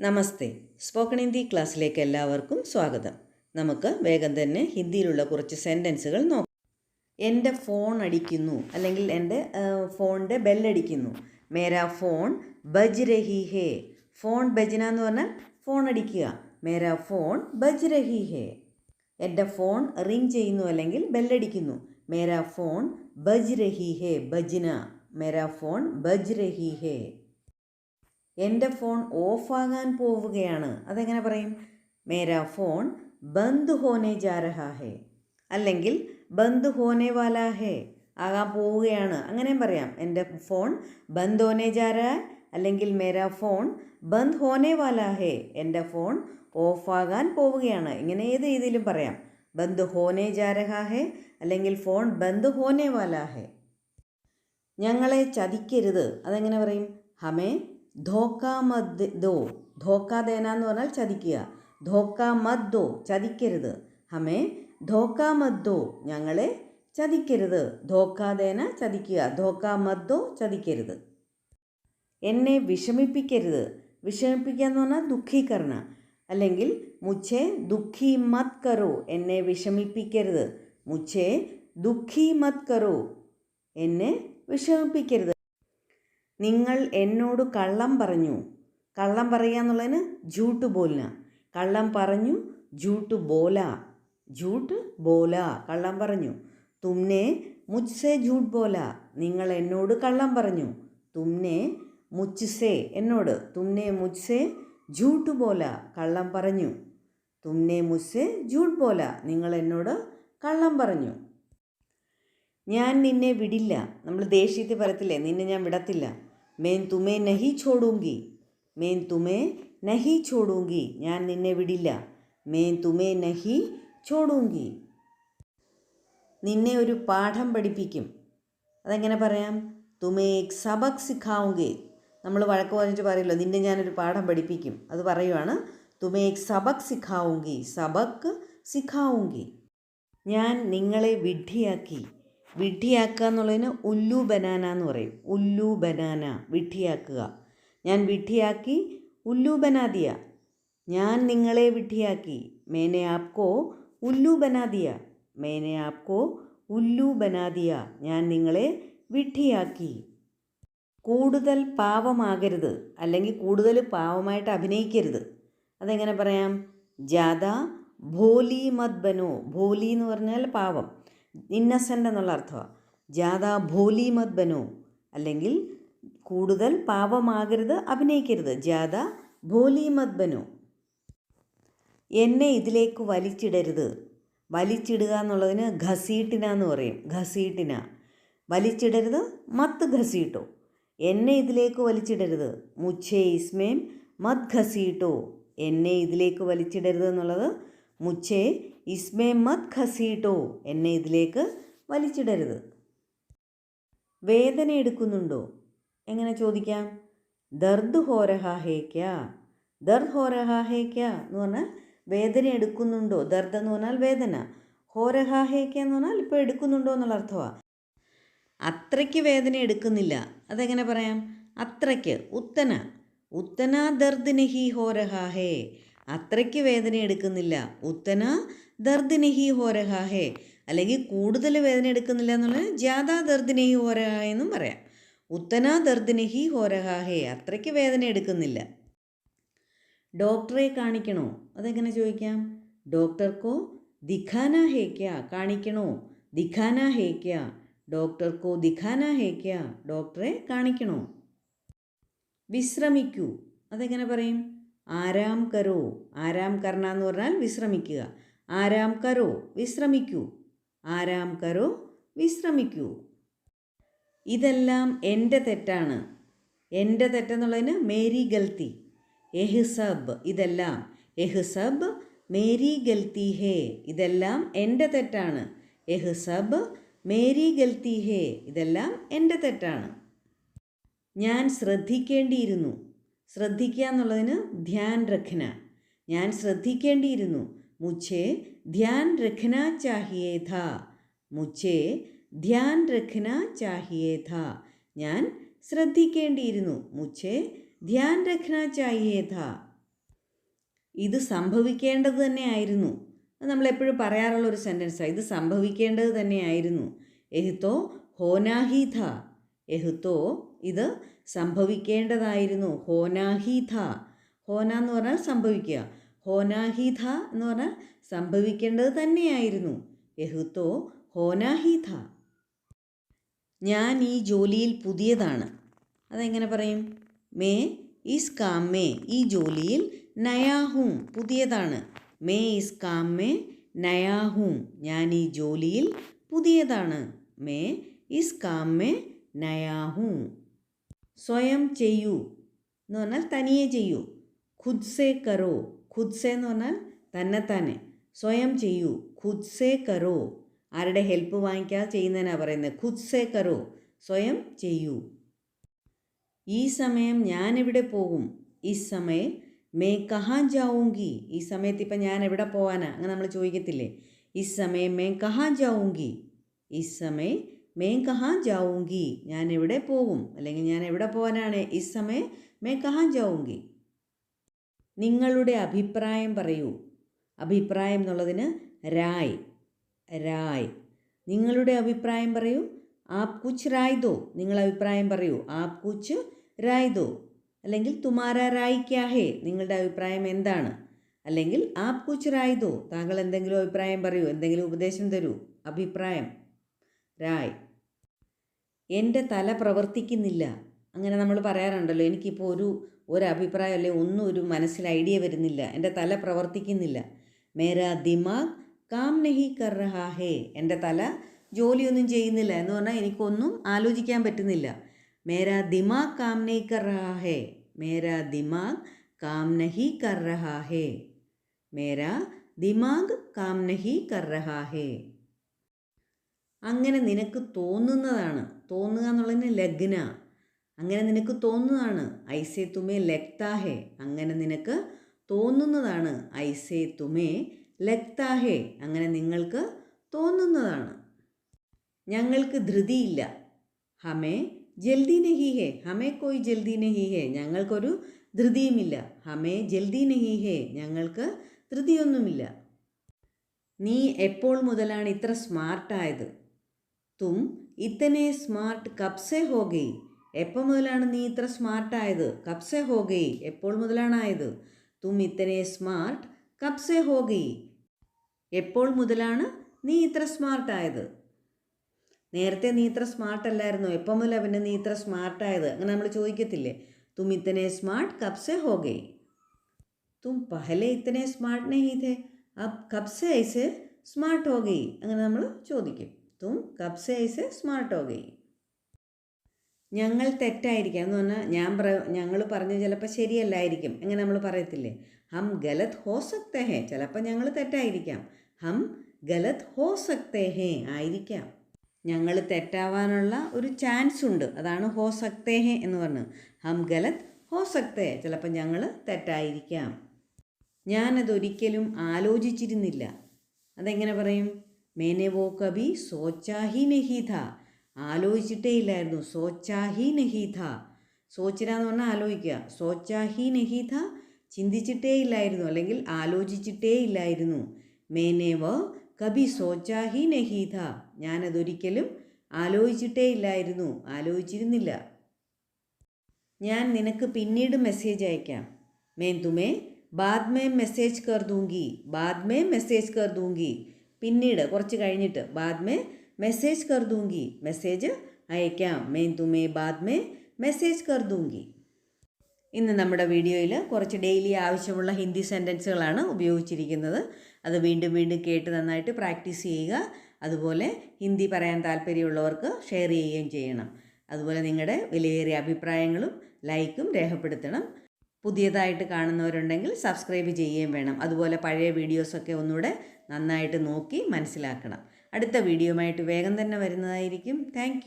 നമസ്തേ. Spoken Hindi ക്ലാസ്സിലേക്ക് എല്ലാവർക്കും സ്വാഗതം. നമുക്ക് വേഗം തന്നെ ഹിന്ദിയിലുള്ള കുറച്ച് സെന്റൻസുകൾ നോക്കാം. എന്റെ ഫോൺ അടിക്കുന്നു അല്ലെങ്കിൽ എന്റെ ഫോണിന്റെ ബെല്ലടിക്കുന്നു മേരാ ഫോൺ ബജ് രഹി ഹേ. ഫോൺ ബജന എന്ന് പറഞ്ഞാൽ ഫോൺ അടിക്കുക. മേരാ ഫോൺ ബജ് രഹി ഹേ. എന്റെ ഫോൺ റിങ് ചെയ്യുന്നു അല്ലെങ്കിൽ ബെല്ലടിക്കുന്നു മേരാ ഫോൺ ബജ് രഹി ഹേ ബജ്ന. മേരാ ഫോൺ ബജ് രഹി ഹേ. എന്റെ ഫോൺ ഓഫാകാൻ പോവുകയാണ്. അതെങ്ങനെ പറയും? മേരാ ഫോൺ ബന്ദ് ഹോനെ ജാ രഹാ ഹേ. അല്ലെങ്കിൽ ബന്ദ് ഹോനെ വാലാ ഹേ. ആകാൻ പോവുകയാണ്. അങ്ങനെയും പറയാം. എന്റെ ഫോൺ ബന്ദ് ഹോനെ ജാ രഹാ അല്ലെങ്കിൽ മേരാ ഫോൺ ബന്ദ് ഹോനെ വാലാ ഹേ. എന്റെ ഫോൺ ഓഫാകാൻ പോവുകയാണ്. ഇങ്ങനെ ഏത് രീതിയിലും പറയാം. ബന്ദ് ഹോനെ ജാ രഹാ ഹേ. അല്ലെങ്കിൽ ഫോൺ ബന്ദ് ഹോനെ വാലാ ഹേ. ഞങ്ങളെ ചതിക്കരുത്. അതെങ്ങനെ പറയും? ഹമേ ധോക്ക മദ് ദോ ധോക്ക ദേന എന്ന് പറഞ്ഞാൽ ചതിക്കുക. ധോക്ക മദ് ദോ ചതിക്കരുത്. ഹമേ ധോക്ക മദ് ദോ ഞങ്ങളെ ചതിക്കരുത്. ധോക്ക ദേന ചതിക്കുക. ധോക്ക മദ് ദോ ചതിക്കരുത്. എന്നെ വിഷമിപ്പിക്കരുത്. വിഷമിപ്പിക്കുക എന്ന് പറഞ്ഞാൽ ദുഃഖീകരണ. അല്ലെങ്കിൽ മുച്ചേ ദുഃഖി മത് കറോ എന്നെ വിഷമിപ്പിക്കരുത്. മുച്ചേ ദുഃഖി മത് കറോ എന്നെ വിഷമിപ്പിക്കരുത്. നിങ്ങൾ എന്നോട് കള്ളം പറഞ്ഞു. കള്ളം പറയുക എന്നുള്ളതിന് ജൂട്ട് ബോലിന കള്ളം പറഞ്ഞു ജൂട്ട് ബോല. ജൂട്ട് ബോല. കള്ളം പറഞ്ഞു. തുമ്നെ മുജ്സെ ജൂട്ട് ബോല. നിങ്ങൾ എന്നോട് കള്ളം പറഞ്ഞു. തുമ്നെ മുജ്സെ എന്നോട്. തുമ്നെ മുജ്സെ ജൂട്ട് ബോല. കള്ളം പറഞ്ഞു. തുമ്നെ മുജ്സെ ജൂട്ട് ബോല. നിങ്ങൾ എന്നോട് കള്ളം പറഞ്ഞു. ഞാൻ നിന്നെ വിടില്ല. നമ്മൾ ദേഷ്യത്തിൽ പറയത്തില്ലേ നിന്നെ ഞാൻ വിടത്തില്ല. മേൻ തുമേ നഹി ചോടൂങ്കി മേൻ തുമേ നഹി ചോടൂങ്കി ഞാൻ നിന്നെ വിടില്ല। മേൻ തുമേ നഹി ചോടൂങ്കി നിന്നെ ഒരു പാഠം പഠിപ്പിക്കും। അതെങ്ങനെ പറയാം? തുമേ സബക് സിഖാവുങ്കി നമ്മൾ വഴക്ക് പറഞ്ഞിട്ട് പറയല്ലോ. നിന്നെ ഞാനൊരു പാഠം പഠിപ്പിക്കും. അത് പറയുവാണ് തുമേ സബക് സിഖാവുങ്കി സബക് സിഖാവുങ്കി ഞാൻ നിങ്ങളെ വിഡ്ഢിയാക്കി. വിഡ്ഢിയാക്കുക എന്നുള്ളതിന് ഉല്ലു ബനാന എന്ന് പറയും. ഉല്ലു ബനാന വിഡ്ഢിയാക്കുക ഞാൻ വിഡ്ഢിയാക്കി ഉല്ലു ബനാദിയ. ഞാൻ നിങ്ങളെ വിഡ്ഢിയാക്കി മേനെ ആപ്കോ ഉല്ലു ബനാദിയ. മേനെ ആപ്കോ ഉല്ലു ബനാദിയ. ഞാൻ നിങ്ങളെ വിഡ്ഢിയാക്കി കൂടുതൽ പാവമാകരുത് അല്ലെങ്കിൽ കൂടുതൽ പാവമായിട്ട് അഭിനയിക്കരുത്. അതെങ്ങനെ പറയാം? ജാഥ ഭോലി മത് ബനോ ഭോലി എന്ന് പറഞ്ഞാൽ പാവം. ഇന്നസെന്റ് എന്നുള്ള അർത്ഥമാണ് ജാഥ ഭോലി മത് ബനോ. അല്ലെങ്കിൽ കൂടുതൽ പാപമാകരുത് അഭിനയിക്കരുത്. ജാഥ ഭോലി മത് ബനോ. എന്നെ ഇതിലേക്ക് വലിച്ചിടരുത്. വലിച്ചിടുക എന്നുള്ളതിന് ഘസീട്ടിന എന്ന് പറയും. ഘസീട്ടിന. വലിച്ചിടരുത് മത്ത് ഘസീട്ടോ. എന്നെ ഇതിലേക്ക് വലിച്ചിടരുത്. മുച്ചേ ഇസ്മേം മത് ഘസീട്ടോ. എന്നെ ഇതിലേക്ക് വലിച്ചിടരുത് എന്നുള്ളത് മുച്ചേ ഇസ്മേ മത് ഖസീട്ടോ എന്നെ ഇതിലേക്ക് വലിച്ചിടരുത്. വേദന എടുക്കുന്നുണ്ടോ? എങ്ങനെ ചോദിക്കാം? ദർദ് ഹോരഹാഹേക്യ ദർദ് ഹോരഹാഹേക്യ എന്ന് പറഞ്ഞാൽ വേദന എടുക്കുന്നുണ്ടോ? ദർദ് എന്ന് പറഞ്ഞാൽ വേദന. ഹോരഹാഹേക്യ എന്ന് പറഞ്ഞാൽ ഇപ്പോൾ എടുക്കുന്നുണ്ടോ എന്നുള്ള അർത്ഥമാണ് അത്രയ്ക്ക് വേദന എടുക്കുന്നില്ല. അതെങ്ങനെ പറയാം? അത്രയ്ക്ക്. ഉത്തന. ഉത്തന ദർദ് ഹി. ഹോരഹാഹേ അത്രയ്ക്ക് വേദന എടുക്കുന്നില്ല. ഉത്തന ദർദ് നഹി ഹോ അല്ലെങ്കിൽ കൂടുതൽ വേദന എടുക്കുന്നില്ല എന്നുള്ളത് ജാഥാ ദർദ് നഹി ഹോ രഹാ എന്നും പറയാം. ഉത്തന ദർദ് നഹി ഹോ അത്രയ്ക്ക് വേദന എടുക്കുന്നില്ല. ഡോക്ടറെ കാണിക്കണോ? അതെങ്ങനെ ചോദിക്കാം? ഡോക്ടർക്കോ? ദിഖാന ഹേ ക്യാ കാണിക്കണോ? ദിഖാന ഹേ ക്യാ ഡോക്ടർക്കോ? ദിഖാന ഹേ ക്യാ ഡോക്ടറെ കാണിക്കണോ? വിശ്രമിക്കൂ. അതെങ്ങനെ പറയും? ആരാം കരോ? ആരാം കർണ എന്ന് പറഞ്ഞാൽ വിശ്രമിക്കുക. ആരാം കരോ വിശ്രമിക്കൂ. ആരാം കരോ വിശ്രമിക്കൂ. ഇതെല്ലാം എന്റെ തെറ്റാണ്. എന്റെ തെറ്റെന്നുള്ളതിന് മേരി ഗൽത്തി. എഹ്സബ് ഇതെല്ലാം. എഹ്സബ് മേരി ഗൽത്തി ഹേ. ഇതെല്ലാം എന്റെ തെറ്റാണ്. എഹ്സബ് മേരി ഗൽത്തി ഹേ. ഇതെല്ലാം എന്റെ തെറ്റാണ്. ഞാൻ ശ്രദ്ധിക്കേണ്ടിയിരുന്നു. ശ്രദ്ധിക്കുക എന്നുള്ളതിന് ധ്യാൻ രഖന. ഞാൻ ശ്രദ്ധിക്കേണ്ടിയിരുന്നു. മുച്ചേ ധ്യാൻ രഖന ചാഹിയേ था മുച്ചേ ധ്യാൻ രഖന ചാഹിയേ ഥാ. ഞാൻ ശ്രദ്ധിക്കേണ്ടിയിരുന്നു. മുച്ചേ ധ്യാൻ രഖന ചാഹിയേ ഥാ. ഇത് സംഭവിക്കേണ്ടത് തന്നെയായിരുന്നു. നമ്മൾ നമ്മളെപ്പോഴും പറയാറുള്ള ഒരു സെന്റൻസാണ് ഇത് സംഭവിക്കേണ്ടത് തന്നെയായിരുന്നു. എഹുത്തോ ഹോനാഹി ഥ. എഹുത്തോ ഇത് സംഭവിക്കേണ്ടതായിരുന്നു. ഹോനാഹി ഥ. ഹോന എന്ന് പറഞ്ഞാൽ സംഭവിക്കുക. ഹോനാഹി ഥ എന്ന് പറഞ്ഞാൽ സംഭവിക്കേണ്ടത് തന്നെയായിരുന്നു. യഹുത്തോ ഹോനാഹി ഥ ഞാൻ ഈ ജോലിയിൽ പുതിയതാണ്. അതെങ്ങനെ പറയും? മേ ഇസ് കാം മേ ഈ ജോലിയിൽ നയാഹും പുതിയതാണ്. മേ ഇസ് കാം മേ നയാഹും ഞാൻ ഈ ജോലിയിൽ പുതിയതാണ്. മേ ഇസ് കാം മേ നയാഹും. സ്വയം ചെയ്യൂ എന്ന് പറഞ്ഞാൽ തനിയെ ചെയ്യൂ. ഖുദ്സെ കറോ ഖുദ് സേ എന്ന് പറഞ്ഞാൽ തന്നെത്താനെ. സ്വയം ചെയ്യൂ. ഖുദ്സെ കറോ ആരുടെ ഹെൽപ്പ് വാങ്ങിക്കാതെ ചെയ്യുന്നതിനാണ് പറയുന്നത്. ഖുദ്സെ കറോ സ്വയം ചെയ്യൂ. ഈ സമയം ഞാനെവിടെ പോകും. ഈ സമയം മേ കഹാൻ ജാവുങ്കി. ഈ സമയത്ത് ഇപ്പം ഞാൻ എവിടെ പോകാനാ അങ്ങനെ നമ്മൾ ചോദിക്കത്തില്ലേ? ഈ സമയം മേ കഹാൻ ജാവുങ്കി. ഈ സമയം മേ കഹാൻ ജാവുങ്കി. ഞാൻ എവിടെ പോകും. അല്ലെങ്കിൽ ഞാൻ എവിടെ പോകാനാണ് ഈ സമയം മേ കഹാൻ ജാവുങ്കി. നിങ്ങളുടെ അഭിപ്രായം പറയൂ. അഭിപ്രായം എന്നുള്ളതിന് രായ് രായ്. നിങ്ങളുടെ അഭിപ്രായം പറയൂ. ആപ് കുച്ച് റായ് ദോ നിങ്ങൾ അഭിപ്രായം പറയൂ. ആപ് കുച്ച് റായ് ദോ അല്ലെങ്കിൽ തുമാര റായ് ക്യാ നിങ്ങളുടെ അഭിപ്രായം എന്താണ്? അല്ലെങ്കിൽ ആപ് കുച്ച് റായ് ദോ താങ്കൾ എന്തെങ്കിലും അഭിപ്രായം പറയൂ. എന്തെങ്കിലും ഉപദേശം തരൂ. അഭിപ്രായം. റായ് എന്റെ തല പ്രവർത്തിക്കുന്നില്ല. അങ്ങനെ നമ്മൾ പറയാറുണ്ടല്ലോ എനിക്കിപ്പോൾ ഒരു ഒരു അഭിപ്രായം ഒന്നും ഒരു മനസ്സിൽ ഐഡിയ വരുന്നില്ല എന്റെ തല പ്രവർത്തിക്കുന്നില്ല. മേരാ ദിമാഗ് കാം നഹി കർ ഹേ എന്റെ തല ജോലിയൊന്നും ചെയ്യുന്നില്ല എന്ന് പറഞ്ഞാൽ എനിക്കൊന്നും ആലോചിക്കാൻ പറ്റുന്നില്ല. മേരാ ദിമാഗ് കാം നഹി കർ റഹാ ഹേ മേരാ ദിമാഗ് കാം നഹി കർ റഹാ ഹേ മേരാ ദിമാഗ് കാം നഹി കർ ഹേ. അങ്ങനെ നിനക്ക് തോന്നുന്നതാണ് തോന്നുക എന്നുള്ളതിന് ലഗ്ന അങ്ങനെ നിനക്ക് തോന്നുന്നതാണ്. ഐസേ തുമേ ലക്താഹേ. അങ്ങനെ നിനക്ക് തോന്നുന്നതാണ്. ഐസേ തുമേ ലക്താഹേ. അങ്ങനെ നിങ്ങൾക്ക് തോന്നുന്നതാണ്. ഞങ്ങൾക്ക് ധൃതിയില്ല. ഹമേ ജൽദി നഹി ഹേ ഹമേ കോയി ജൽദി നഹി ഹേ ഞങ്ങൾക്കൊരു ധൃതിയുമില്ല. ഹമേ ജൽദി നഹി ഹേ ഞങ്ങൾക്ക് ധൃതിയൊന്നുമില്ല. നീ എപ്പോൾ മുതലാണ് ഇത്ര സ്മാർട്ടായത്? തും ഇത്തനെ സ്മാർട്ട് കബ്സെ ഹോ ഗയി എപ്പോൾ മുതലാണ് നീ ഇത്ര സ്മാർട്ടായത് കബ്സെ ഹോ ഗയി എപ്പോൾ മുതലാണ് ആയത് തും ഇത്തനെ സ്മാർട്ട് കബ്സെ ഹോ ഗയി എപ്പോൾ മുതലാണ് നീ ഇത്ര സ്മാർട്ടായത് നേരത്തെ നീ ഇത്ര സ്മാർട്ട് അല്ലായിരുന്നോ എപ്പോൾ മുതലാണ് പിന്നെ നീ ഇത്ര സ്മാർട്ടായത് അങ്ങനെ നമ്മൾ ചോദിക്കത്തില്ലേ തും ഇത്തനെ സ്മാർട്ട് കബ്സെ ഹോ ഗയി തും പഹലെ ഇത്തനെ സ്മാർട്ട് നഹി थे अब कब से ऐसे സ്മാർട്ട് ഹോ ഗയി അങ്ങനെ നമ്മൾ ചോദിക്കും തും കബ് സെ ഐസെ സ്മാർട്ട് ഹോ ഗയി ഞങ്ങൾ തെറ്റായിരിക്കാം എന്ന് പറഞ്ഞാൽ ഞാൻ പറ ഞങ്ങൾ പറഞ്ഞ് ചിലപ്പോൾ ശരിയല്ലായിരിക്കും. അങ്ങനെ നമ്മൾ പറയത്തില്ലേ? ഹം ഗലത് ഹോ സക്തേ ഹേ. ചിലപ്പോൾ ഞങ്ങൾ തെറ്റായിരിക്കാം. ഹം ഗലത് ഹോ സക്തേ ഹേ ആയിരിക്കാം. ഞങ്ങൾ തെറ്റാവാനുള്ള ഒരു ചാൻസ് ഉണ്ട്. അതാണ് ഹോ സക്തേ ഹേ എന്ന് പറഞ്ഞത് ഹം ഗലത് ഹോ സക്തേ. ചിലപ്പോൾ ഞങ്ങൾ തെറ്റായിരിക്കാം. ഞാനതൊരിക്കലും ആലോചിച്ചിരുന്നില്ല. അതെങ്ങനെ പറയും? മേനെ വോ കബി സോച്ചാഹി നഹി ഥ. ആലോചിച്ചിട്ടേ ഇല്ലായിരുന്നു സോച്ചാഹി നഹീഥ ഥ. സോച്ചിര എന്ന് പറഞ്ഞാൽ ആലോചിക്കുക സോച്ചാഹി നഹീഥ ചിന്തിച്ചിട്ടേ ഇല്ലായിരുന്നു അല്ലെങ്കിൽ ആലോചിച്ചിട്ടേ ഇല്ലായിരുന്നു മേനേവ കബി സോച്ചാഹി നഹീഥ ഞാനതൊരിക്കലും ആലോചിച്ചിട്ടേ ഇല്ലായിരുന്നു ആലോചിച്ചിരുന്നില്ല. ഞാൻ നിനക്ക് പിന്നീട് മെസ്സേജ് അയക്കാം. മേൻ തുമേ ബാദ് മേ മെസ്സേജ് കർ ദൂങ്കി ബാദ് മേ മെസ്സേജ് കർ ദൂങ്കി പിന്നീട് കുറച്ച് കഴിഞ്ഞിട്ട്. ബാദ് മേ മെസ്സേജ് दूंगी ദൂങ്കി മെസ്സേജ് അയക്കാം मैं തുമേ ബാദ് മേ മെസ്സേജ് കർ ദൂങ്കി ഇന്ന് നമ്മുടെ വീഡിയോയിൽ കുറച്ച് ഡെയിലി ആവശ്യമുള്ള ഹിന്ദി സെന്റൻസുകളാണ് ഉപയോഗിച്ചിരിക്കുന്നത്. അത് വീണ്ടും വീണ്ടും കേട്ട് നന്നായിട്ട് പ്രാക്ടീസ് ചെയ്യുക. അതുപോലെ ഹിന്ദി പറയാൻ താല്പര്യമുള്ളവർക്ക് ഷെയർ ചെയ്യുകയും ചെയ്യണം. അതുപോലെ നിങ്ങളുടെ വിലയേറിയ അഭിപ്രായങ്ങളും ലൈക്കും രേഖപ്പെടുത്തണം. പുതിയതായിട്ട് കാണുന്നവരുണ്ടെങ്കിൽ സബ്സ്ക്രൈബ് ചെയ്യുകയും വേണം. അതുപോലെ പഴയ വീഡിയോസൊക്കെ ഒന്നുകൂടെ നന്നായിട്ട് നോക്കി മനസ്സിലാക്കണം. അടുത്ത വീഡിയോയുമായിട്ട് വേഗം തന്നെ വരുന്നതായിരിക്കും. താങ്ക്